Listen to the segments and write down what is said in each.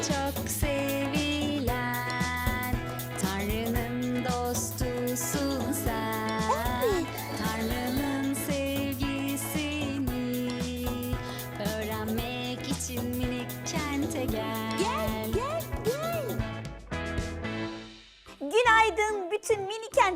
çok sevilen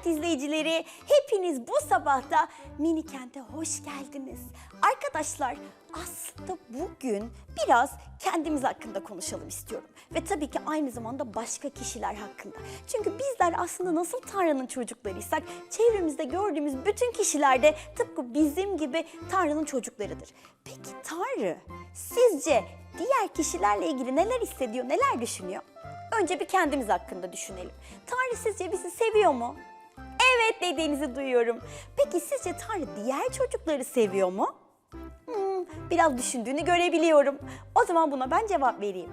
Kent izleyicileri. Hepiniz bu sabahta Mini Kent'e hoş geldiniz. Arkadaşlar aslında bugün biraz kendimiz hakkında konuşalım istiyorum. Ve tabii ki aynı zamanda başka kişiler hakkında. Çünkü bizler aslında nasıl Tanrı'nın çocuklarıysak çevremizde gördüğümüz bütün kişiler de tıpkı bizim gibi Tanrı'nın çocuklarıdır. Peki Tanrı sizce diğer kişilerle ilgili neler hissediyor, neler düşünüyor? Önce bir kendimiz hakkında düşünelim. Tanrı sizce bizi seviyor mu? Evet dediğinizi duyuyorum. Peki sizce Tanrı diğer çocukları seviyor mu? Hmm, biraz düşündüğünü görebiliyorum. O zaman buna ben cevap vereyim.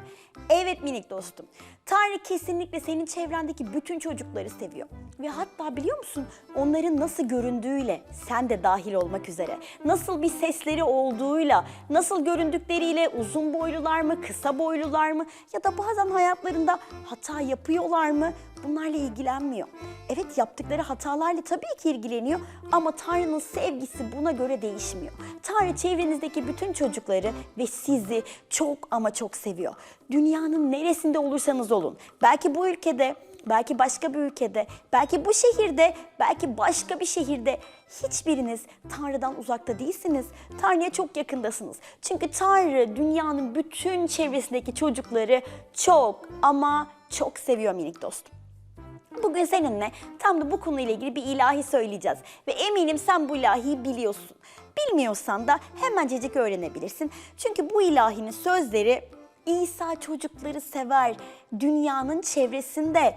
Evet minik dostum. Tanrı kesinlikle senin çevrendeki bütün çocukları seviyor. Ve hatta biliyor musun onların nasıl göründüğüyle sen de dahil olmak üzere. Nasıl bir sesleri olduğuyla, nasıl göründükleriyle uzun boylular mı, kısa boylular mı ya da bazen hayatlarında hata yapıyorlar mı bunlarla ilgilenmiyor. Evet yaptıkları hatalarla tabii ki ilgileniyor ama Tanrı'nın sevgisi buna göre değişmiyor. Tanrı çevrenizdeki bütün çocukları ve sizi çok ama çok seviyor. Dünyanın neresinde olursanız olun. Belki bu ülkede, belki başka bir ülkede, belki bu şehirde, belki başka bir şehirde hiçbiriniz Tanrı'dan uzakta değilsiniz. Tanrı'ya çok yakındasınız. Çünkü Tanrı dünyanın bütün çevresindeki çocukları çok ama çok seviyor minik dostum. Bugün seninle tam da bu konuyla ilgili bir ilahi söyleyeceğiz. Ve eminim sen bu ilahiyi biliyorsun. Bilmiyorsan da hemencecik öğrenebilirsin. Çünkü bu ilahinin sözleri İsa çocukları sever. Dünyanın çevresinde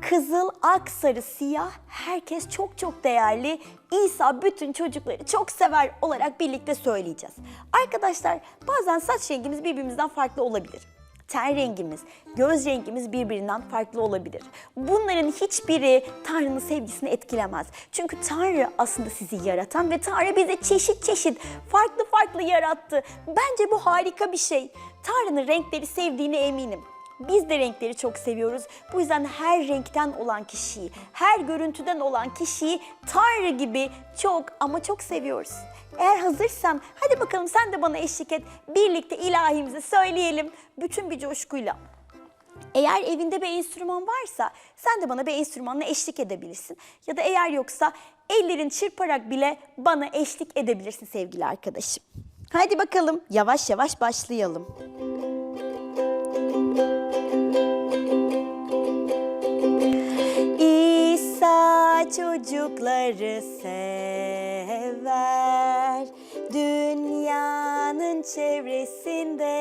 kızıl, ak, sarı, siyah herkes çok çok değerli. İsa bütün çocukları çok sever olarak birlikte söyleyeceğiz. Arkadaşlar bazen saç rengimiz birbirimizden farklı olabilir ten rengimiz, göz rengimiz birbirinden farklı olabilir. Bunların hiçbiri Tanrı'nın sevgisini etkilemez. Çünkü Tanrı aslında sizi yaratan ve Tanrı bizi çeşit çeşit farklı farklı yarattı. Bence bu harika bir şey. Tanrı'nın renkleri sevdiğine eminim. Biz de renkleri çok seviyoruz. Bu yüzden her renkten olan kişiyi, her görüntüden olan kişiyi Tanrı gibi çok ama çok seviyoruz. Eğer hazırsan hadi bakalım sen de bana eşlik et. Birlikte ilahimizi söyleyelim bütün bir coşkuyla. Eğer evinde bir enstrüman varsa sen de bana bir enstrümanla eşlik edebilirsin. Ya da eğer yoksa ellerin çırparak bile bana eşlik edebilirsin sevgili arkadaşım. Hadi bakalım yavaş yavaş başlayalım. İsa çocukları sever dünyanın çevresinde.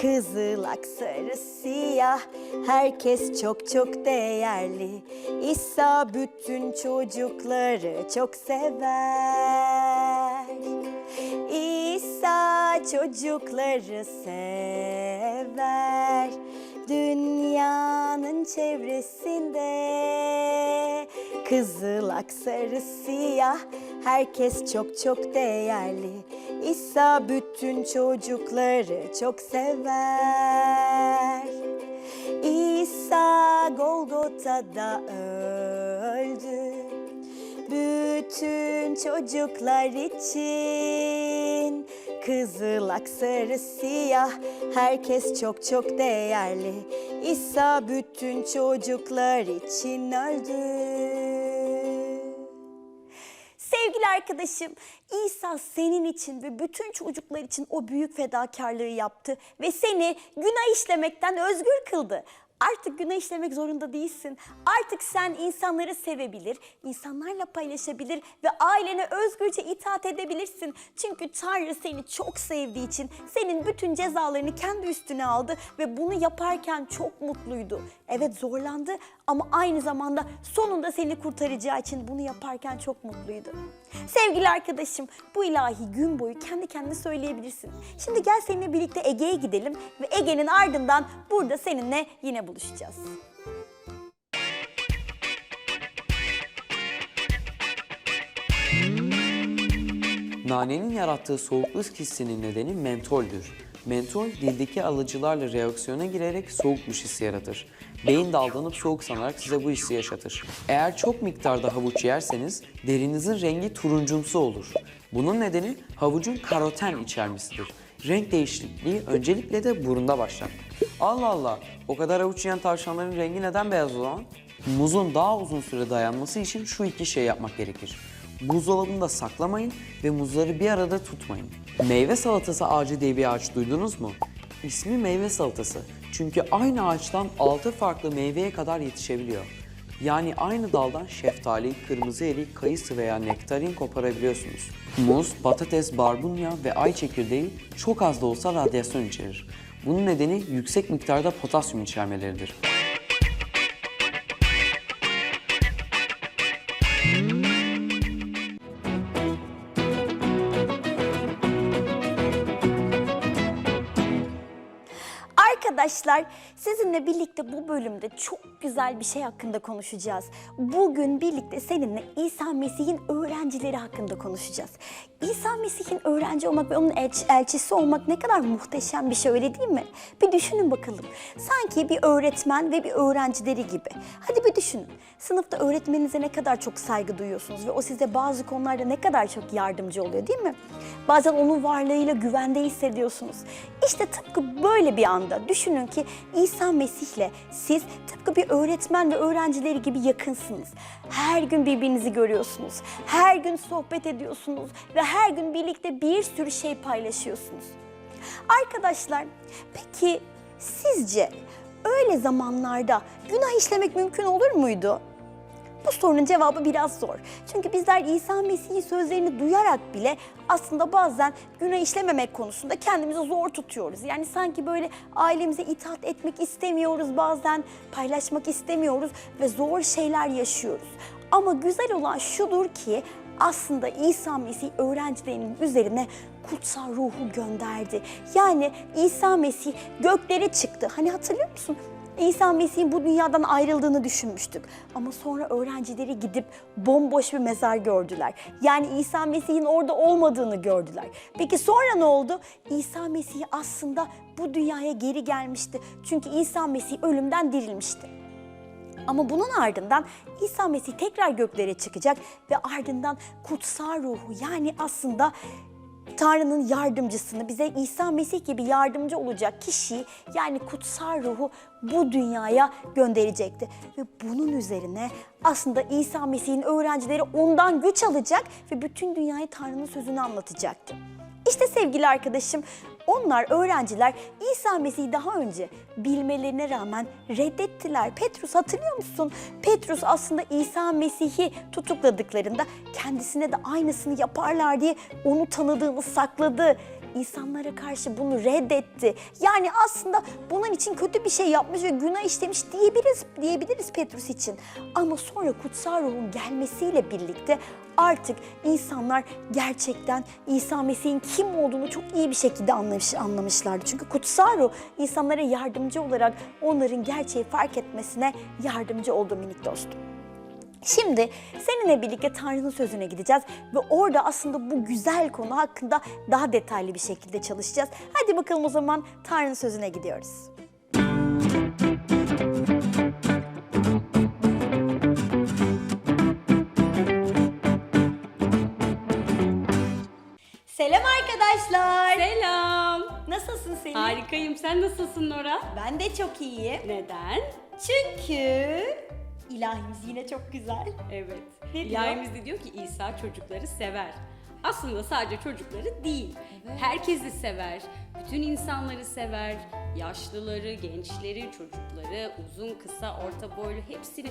Kızıl sarı siyah herkes çok çok değerli. İsa bütün çocukları çok sever İsa çocukları sever. Dünyanın çevresinde Kızıl sarı siyah. Herkes çok çok değerli. İsa bütün çocukları çok sever. İsa Golgota'da öldü. Bütün çocuklar için Kızıl sarı siyah herkes çok çok değerli İsa bütün çocuklar için öldü Sevgili arkadaşım, İsa senin için ve bütün çocuklar için o büyük fedakarlığı yaptı ve seni günah işlemekten özgür kıldı. Artık günah işlemek zorunda değilsin. Artık sen insanları sevebilir, insanlarla paylaşabilir ve ailene özgürce itaat edebilirsin. Çünkü Tanrı seni çok sevdiği için senin bütün cezalarını kendi üstüne aldı ve bunu yaparken çok mutluydu. Evet zorlandı ama aynı zamanda sonunda seni kurtaracağı için bunu yaparken çok mutluydu. Sevgili arkadaşım bu ilahi gün boyu kendi kendine söyleyebilirsin. Şimdi gel seninle birlikte Ege'ye gidelim ve Ege'nin ardından burada seninle yine buluşacağız. Nanenin yarattığı soğukluk hissinin nedeni mentoldür. Mentol dildeki alıcılarla reaksiyona girerek soğukmuş hissi yaratır. Beyin dallanıp soğuk sanarak size bu hissi yaşatır. Eğer çok miktarda havuç yerseniz derinizin rengi turuncumsu olur. Bunun nedeni havucun karoten içermesidir. Renk değişikliği öncelikle de burunda başlar. Allah Allah, o kadar havuç yiyen tavşanların rengi neden beyaz o zaman? Muzun daha uzun süre dayanması için şu iki şey yapmak gerekir. Buzdolabında saklamayın ve muzları bir arada tutmayın. Meyve salatası ağacı diye bir ağaç duydunuz mu? İsmi meyve salatası. Çünkü aynı ağaçtan 6 farklı meyveye kadar yetişebiliyor. Yani aynı daldan şeftali, kırmızı erik, kayısı veya nektarin koparabiliyorsunuz. Muz, patates, barbunya ve ay çekirdeği çok az da olsa radyasyon içerir. Bunun nedeni yüksek miktarda potasyum içermeleridir. Arkadaşlar sizinle birlikte bu bölümde çok güzel bir şey hakkında konuşacağız. Bugün birlikte seninle İsa Mesih'in öğrencileri hakkında konuşacağız. İsa Mesih'in öğrenci olmak ve onun elç- elçisi olmak ne kadar muhteşem bir şey öyle değil mi? Bir düşünün bakalım. Sanki bir öğretmen ve bir öğrencileri gibi. Hadi bir düşünün. Sınıfta öğretmeninize ne kadar çok saygı duyuyorsunuz ve o size bazı konularda ne kadar çok yardımcı oluyor değil mi? Bazen onun varlığıyla güvende hissediyorsunuz. İşte tıpkı böyle bir anda düşünün ki İsa Mesih'le siz tıpkı bir öğretmen ve öğrencileri gibi yakınsınız. Her gün birbirinizi görüyorsunuz. Her gün sohbet ediyorsunuz ve her gün birlikte bir sürü şey paylaşıyorsunuz. Arkadaşlar peki sizce öyle zamanlarda günah işlemek mümkün olur muydu? Bu sorunun cevabı biraz zor. Çünkü bizler İsa Mesih'in sözlerini duyarak bile aslında bazen günah işlememek konusunda kendimizi zor tutuyoruz. Yani sanki böyle ailemize itaat etmek istemiyoruz bazen, paylaşmak istemiyoruz ve zor şeyler yaşıyoruz. Ama güzel olan şudur ki aslında İsa Mesih öğrencilerinin üzerine kutsal ruhu gönderdi. Yani İsa Mesih göklere çıktı. Hani hatırlıyor musun? İsa Mesih'in bu dünyadan ayrıldığını düşünmüştük. Ama sonra öğrencileri gidip bomboş bir mezar gördüler. Yani İsa Mesih'in orada olmadığını gördüler. Peki sonra ne oldu? İsa Mesih aslında bu dünyaya geri gelmişti. Çünkü İsa Mesih ölümden dirilmişti. Ama bunun ardından İsa Mesih tekrar göklere çıkacak ve ardından kutsal ruhu yani aslında Tanrı'nın yardımcısını bize İsa Mesih gibi yardımcı olacak kişiyi yani kutsal ruhu bu dünyaya gönderecekti. Ve bunun üzerine aslında İsa Mesih'in öğrencileri ondan güç alacak ve bütün dünyaya Tanrı'nın sözünü anlatacaktı. İşte sevgili arkadaşım onlar öğrenciler İsa Mesih'i daha önce bilmelerine rağmen reddettiler. Petrus hatırlıyor musun? Petrus aslında İsa Mesih'i tutukladıklarında kendisine de aynısını yaparlar diye onu tanıdığını sakladı. İnsanlara karşı bunu reddetti. Yani aslında bunun için kötü bir şey yapmış ve günah işlemiş diyebiliriz, diyebiliriz Petrus için. Ama sonra kutsal ruhun gelmesiyle birlikte artık insanlar gerçekten İsa Mesih'in kim olduğunu çok iyi bir şekilde anlamış, anlamışlardı. Çünkü kutsal ruh insanlara yardımcı olarak onların gerçeği fark etmesine yardımcı oldu minik dostum. Şimdi seninle birlikte Tanrı'nın sözüne gideceğiz ve orada aslında bu güzel konu hakkında daha detaylı bir şekilde çalışacağız. Hadi bakalım o zaman Tanrı'nın sözüne gidiyoruz. Selam arkadaşlar. Selam. Nasılsın Selin? Harikayım. Sen nasılsın Nora? Ben de çok iyiyim. Neden? Çünkü ilahimiz yine çok güzel. Evet. Ne diyor? İlahimiz de diyor ki İsa çocukları sever. Aslında sadece çocukları değil. Herkesi sever. Bütün insanları sever. Yaşlıları, gençleri, çocukları, uzun, kısa, orta boylu hepsini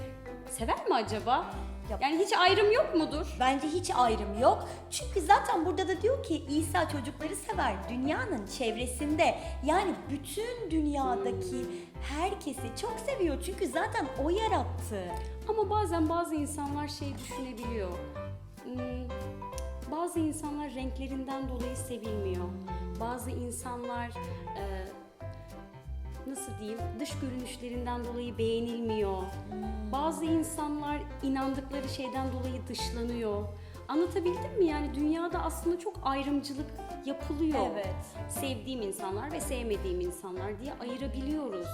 sever mi acaba? Ya- Yani hiç ayrım yok mudur? Bence hiç ayrım yok. Çünkü zaten burada da diyor ki İsa çocukları sever. Dünyanın çevresinde yani bütün dünyadaki herkesi çok seviyor. Çünkü zaten o yarattı. Ama bazen bazı insanlar şey düşünebiliyor. Hmm, bazı insanlar renklerinden dolayı sevilmiyor. Bazı insanlar e, nasıl diyeyim dış görünüşlerinden dolayı beğenilmiyor. Bazı insanlar inandıkları şeyden dolayı dışlanıyor. Anlatabildim mi? Yani dünyada aslında çok ayrımcılık yapılıyor. Evet. Sevdiğim insanlar ve sevmediğim insanlar diye ayırabiliyoruz.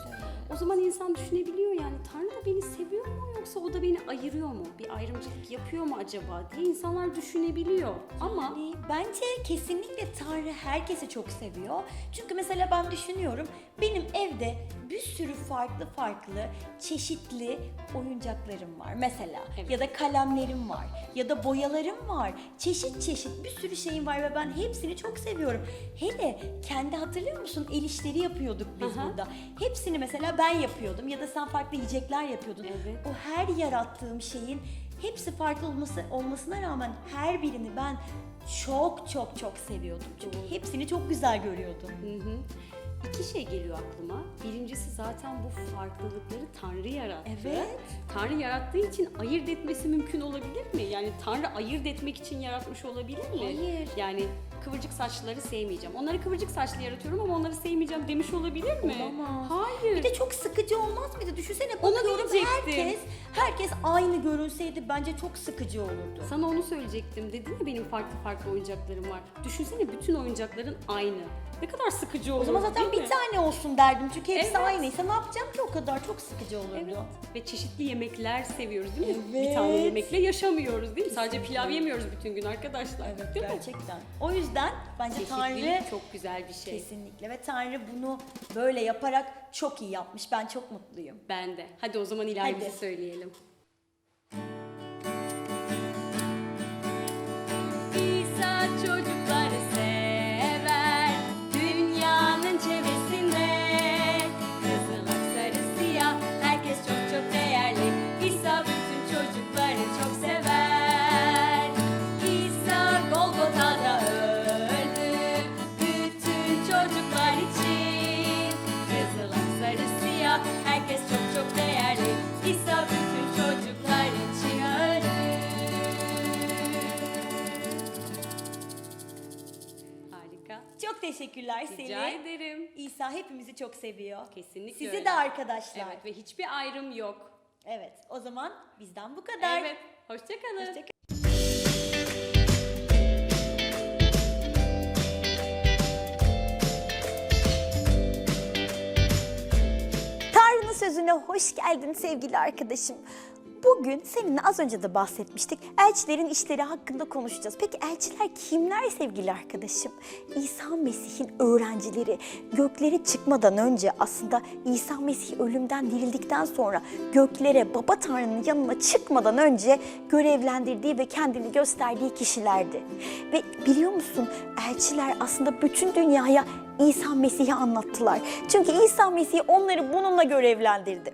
O zaman insan düşünebiliyor yani Tanrı da beni seviyor mu yoksa o da beni ayırıyor mu? Bir ayrımcılık yapıyor mu acaba diye insanlar düşünebiliyor. Ama Yani bence kesinlikle Tanrı herkesi çok seviyor. Çünkü mesela ben düşünüyorum benim evde bir sürü farklı farklı çeşitli oyuncaklarım var mesela. Evet. Ya da kalemlerim var ya da boyalarım var. Çeşit çeşit bir sürü şeyim var ve ben hepsini çok seviyorum. Hele kendi hatırlıyor musun el işleri yapıyorduk biz Aha. burada. Hepsini mesela ben yapıyordum ya da sen farklı yiyecekler yapıyordun. Evet. O her yarattığım şeyin hepsi farklı olması olmasına rağmen her birini ben çok çok çok seviyordum. Çünkü hepsini çok güzel görüyordum. Hı hı. İki şey geliyor aklıma. Birincisi zaten bu farklılıkları Tanrı yarattı. Evet. Tanrı yarattığı için ayırt etmesi mümkün olabilir mi? Yani Tanrı ayırt etmek için yaratmış olabilir mi? Hayır. Yani kıvırcık saçlıları sevmeyeceğim. Onları kıvırcık saçlı yaratıyorum ama onları sevmeyeceğim demiş olabilir mi? Olamaz. Hayır. Bir de çok sıkıcı olmaz mıydı? Düşünsene bakıyorum herkes, herkes aynı görünseydi bence çok sıkıcı olurdu. Sana onu söyleyecektim. Dedin ya benim farklı farklı oyuncaklarım var. Düşünsene bütün oyuncakların aynı. Ne kadar sıkıcı olur. O zaman zaten bir mi? tane olsun derdim çünkü hepsi Evet. aynıysa ne yapacağım ki o kadar çok sıkıcı olurdu. Evet. Ve çeşitli yemekler seviyoruz değil mi? Evet. Bir tane yemekle yaşamıyoruz değil mi? Sadece pilav yemiyoruz bütün gün arkadaşlar. Evet değil mi? gerçekten. O yüzden bence Çeşitlilik Tanrı çok güzel bir şey. kesinlikle ve Tanrı bunu böyle yaparak çok iyi yapmış. Ben çok mutluyum. Ben de. Hadi o zaman ilahimizi Hadi. söyleyelim. Teşekkürler Rica Selin. ederim. İsa hepimizi çok seviyor. Kesinlikle Sizi öyle. de arkadaşlar. Evet ve hiçbir ayrım yok. Evet, o zaman bizden bu kadar. Evet. Hoşçakalın. Hoşça Tanrı'nın sözüne hoş geldin sevgili arkadaşım. Bugün seninle az önce de bahsetmiştik. Elçilerin işleri hakkında konuşacağız. Peki elçiler kimler sevgili arkadaşım? İsa Mesih'in öğrencileri. Göklere çıkmadan önce aslında İsa Mesih ölümden dirildikten sonra göklere Baba Tanrı'nın yanına çıkmadan önce görevlendirdiği ve kendini gösterdiği kişilerdi. Ve biliyor musun elçiler aslında bütün dünyaya İsa Mesih'i anlattılar. Çünkü İsa Mesih onları bununla görevlendirdi.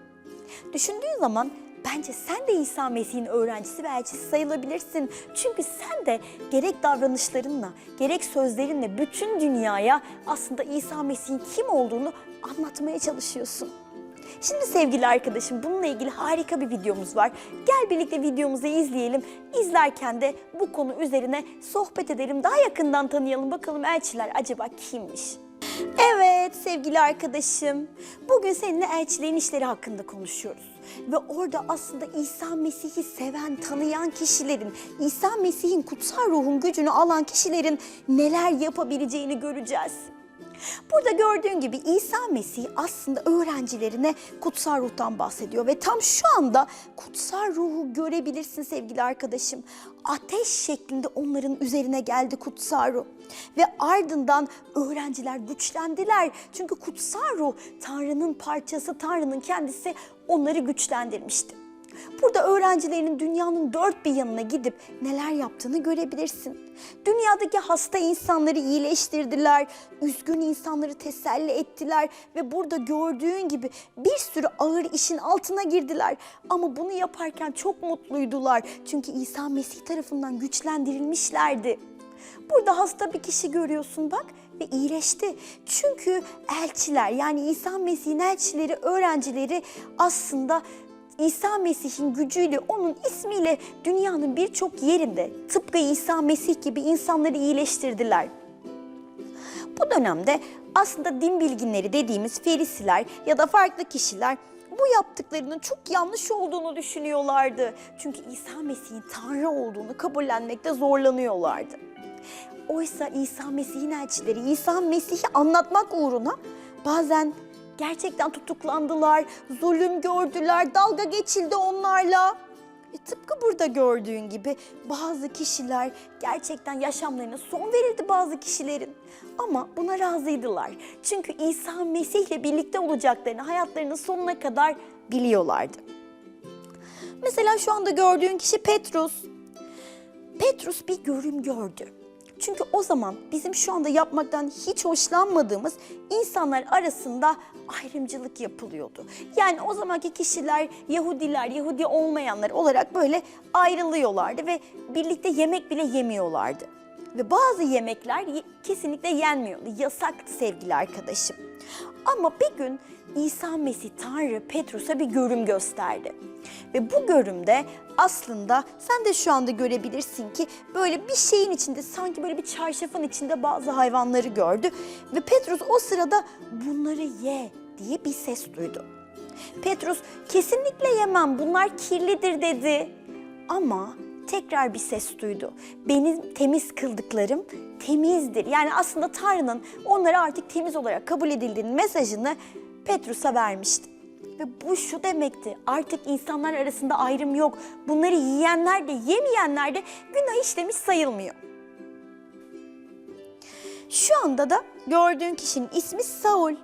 Düşündüğün zaman bence sen de İsa Mesih'in öğrencisi ve elçisi sayılabilirsin. Çünkü sen de gerek davranışlarınla, gerek sözlerinle bütün dünyaya aslında İsa Mesih'in kim olduğunu anlatmaya çalışıyorsun. Şimdi sevgili arkadaşım bununla ilgili harika bir videomuz var. Gel birlikte videomuzu izleyelim. İzlerken de bu konu üzerine sohbet edelim. Daha yakından tanıyalım bakalım elçiler acaba kimmiş? Evet sevgili arkadaşım. Bugün seninle elçilerin işleri hakkında konuşuyoruz. Ve orada aslında İsa Mesih'i seven, tanıyan kişilerin, İsa Mesih'in kutsal ruhun gücünü alan kişilerin neler yapabileceğini göreceğiz. Burada gördüğün gibi İsa Mesih aslında öğrencilerine kutsal ruhtan bahsediyor ve tam şu anda kutsal ruhu görebilirsin sevgili arkadaşım. Ateş şeklinde onların üzerine geldi kutsal ruh ve ardından öğrenciler güçlendiler. Çünkü kutsal ruh Tanrı'nın parçası, Tanrı'nın kendisi onları güçlendirmişti. Burada öğrencilerinin dünyanın dört bir yanına gidip neler yaptığını görebilirsin. Dünyadaki hasta insanları iyileştirdiler, üzgün insanları teselli ettiler ve burada gördüğün gibi bir sürü ağır işin altına girdiler. Ama bunu yaparken çok mutluydular çünkü İsa Mesih tarafından güçlendirilmişlerdi. Burada hasta bir kişi görüyorsun bak ve iyileşti. Çünkü elçiler yani İsa Mesih'in elçileri, öğrencileri aslında İsa Mesih'in gücüyle, onun ismiyle dünyanın birçok yerinde tıpkı İsa Mesih gibi insanları iyileştirdiler. Bu dönemde aslında din bilginleri dediğimiz ferisiler ya da farklı kişiler bu yaptıklarının çok yanlış olduğunu düşünüyorlardı. Çünkü İsa Mesih'in Tanrı olduğunu kabullenmekte zorlanıyorlardı. oysa İsa Mesih'in elçileri İsa Mesih'i anlatmak uğruna bazen gerçekten tutuklandılar, zulüm gördüler, dalga geçildi onlarla. E, tıpkı burada gördüğün gibi bazı kişiler gerçekten yaşamlarına son verildi bazı kişilerin. Ama buna razıydılar. Çünkü İsa Mesih ile birlikte olacaklarını hayatlarının sonuna kadar biliyorlardı. Mesela şu anda gördüğün kişi Petrus. Petrus bir görüm gördü. Çünkü o zaman bizim şu anda yapmaktan hiç hoşlanmadığımız insanlar arasında ayrımcılık yapılıyordu. Yani o zamanki kişiler Yahudiler, Yahudi olmayanlar olarak böyle ayrılıyorlardı ve birlikte yemek bile yemiyorlardı. Ve bazı yemekler ye- kesinlikle yenmiyordu. Yasaktı sevgili arkadaşım. Ama bir gün İsa Mesih Tanrı Petrus'a bir görüm gösterdi. Ve bu görümde aslında sen de şu anda görebilirsin ki böyle bir şeyin içinde sanki böyle bir çarşafın içinde bazı hayvanları gördü. Ve Petrus o sırada bunları ye diye bir ses duydu. Petrus kesinlikle yemem bunlar kirlidir dedi. Ama tekrar bir ses duydu. Benim temiz kıldıklarım temizdir. Yani aslında Tanrı'nın onları artık temiz olarak kabul edildiğinin mesajını Petrus'a vermişti. Ve bu şu demekti. Artık insanlar arasında ayrım yok. Bunları yiyenler de yemeyenler de günah işlemiş sayılmıyor. Şu anda da gördüğün kişinin ismi Saul.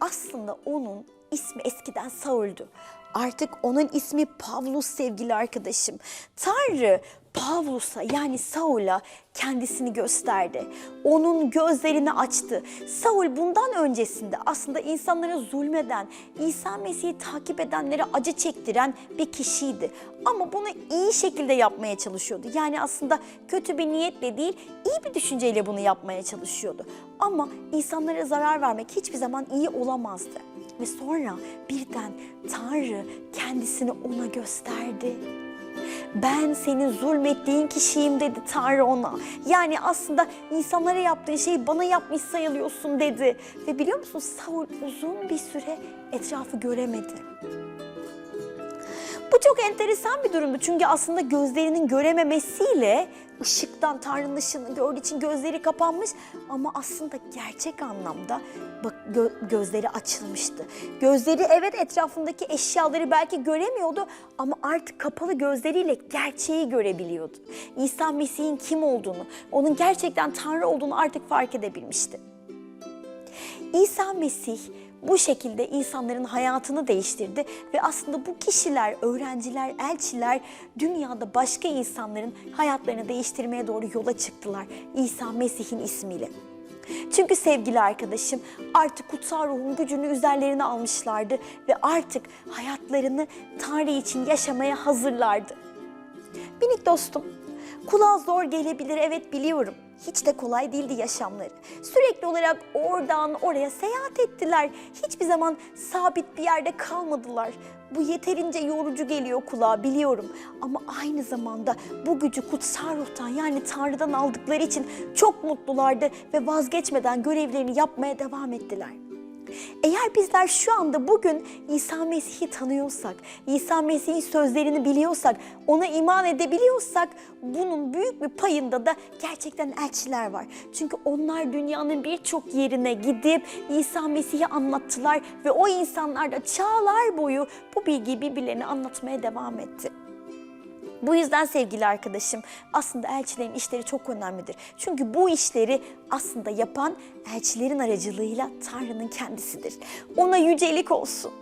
Aslında onun ismi eskiden Saul'du. Artık onun ismi Pavlus sevgili arkadaşım. Tanrı Pavlus'a yani Saul'a kendisini gösterdi. Onun gözlerini açtı. Saul bundan öncesinde aslında insanlara zulmeden, İsa Mesih'i takip edenlere acı çektiren bir kişiydi. Ama bunu iyi şekilde yapmaya çalışıyordu. Yani aslında kötü bir niyetle değil, iyi bir düşünceyle bunu yapmaya çalışıyordu. Ama insanlara zarar vermek hiçbir zaman iyi olamazdı. Ve sonra birden Tanrı kendisini ona gösterdi. Ben senin zulmettiğin kişiyim dedi Tanrı ona. Yani aslında insanlara yaptığın şeyi bana yapmış sayılıyorsun dedi. Ve biliyor musun Saul uzun bir süre etrafı göremedi. Bu çok enteresan bir durumdu çünkü aslında gözlerinin görememesiyle ışıktan Tanrı'nın ışığını gördüğü için gözleri kapanmış ama aslında gerçek anlamda bak gö- gözleri açılmıştı. Gözleri evet etrafındaki eşyaları belki göremiyordu ama artık kapalı gözleriyle gerçeği görebiliyordu. İsa Mesih'in kim olduğunu, onun gerçekten Tanrı olduğunu artık fark edebilmişti. İsa Mesih bu şekilde insanların hayatını değiştirdi ve aslında bu kişiler, öğrenciler, elçiler dünyada başka insanların hayatlarını değiştirmeye doğru yola çıktılar İsa Mesih'in ismiyle. Çünkü sevgili arkadaşım artık kutsal ruhun gücünü üzerlerine almışlardı ve artık hayatlarını Tanrı için yaşamaya hazırlardı. Minik dostum, kulağa zor gelebilir evet biliyorum. Hiç de kolay değildi yaşamları. Sürekli olarak oradan oraya seyahat ettiler. Hiçbir zaman sabit bir yerde kalmadılar. Bu yeterince yorucu geliyor kulağa biliyorum. Ama aynı zamanda bu gücü kutsal ruhtan yani Tanrı'dan aldıkları için çok mutlulardı ve vazgeçmeden görevlerini yapmaya devam ettiler. Eğer bizler şu anda bugün İsa Mesih'i tanıyorsak, İsa Mesih'in sözlerini biliyorsak, ona iman edebiliyorsak bunun büyük bir payında da gerçekten elçiler var. Çünkü onlar dünyanın birçok yerine gidip İsa Mesih'i anlattılar ve o insanlar da çağlar boyu bu bilgiyi birbirlerine anlatmaya devam etti. Bu yüzden sevgili arkadaşım aslında elçilerin işleri çok önemlidir. Çünkü bu işleri aslında yapan elçilerin aracılığıyla Tanrı'nın kendisidir. Ona yücelik olsun.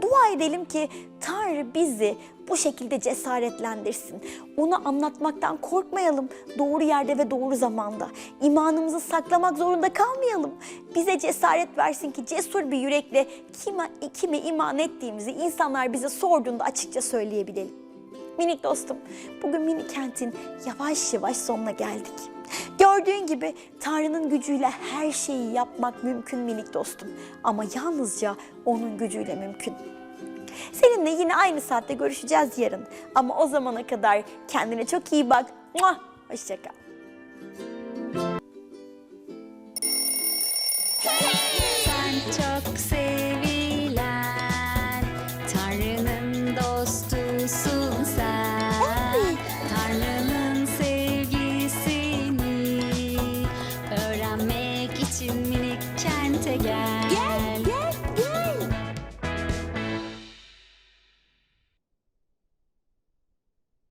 Dua edelim ki Tanrı bizi bu şekilde cesaretlendirsin. Onu anlatmaktan korkmayalım doğru yerde ve doğru zamanda. İmanımızı saklamak zorunda kalmayalım. Bize cesaret versin ki cesur bir yürekle kime, kime iman ettiğimizi insanlar bize sorduğunda açıkça söyleyebilelim. Minik dostum, bugün mini kentin yavaş yavaş sonuna geldik. Gördüğün gibi Tanrı'nın gücüyle her şeyi yapmak mümkün minik dostum. Ama yalnızca onun gücüyle mümkün. Seninle yine aynı saatte görüşeceğiz yarın. Ama o zamana kadar kendine çok iyi bak. Muah!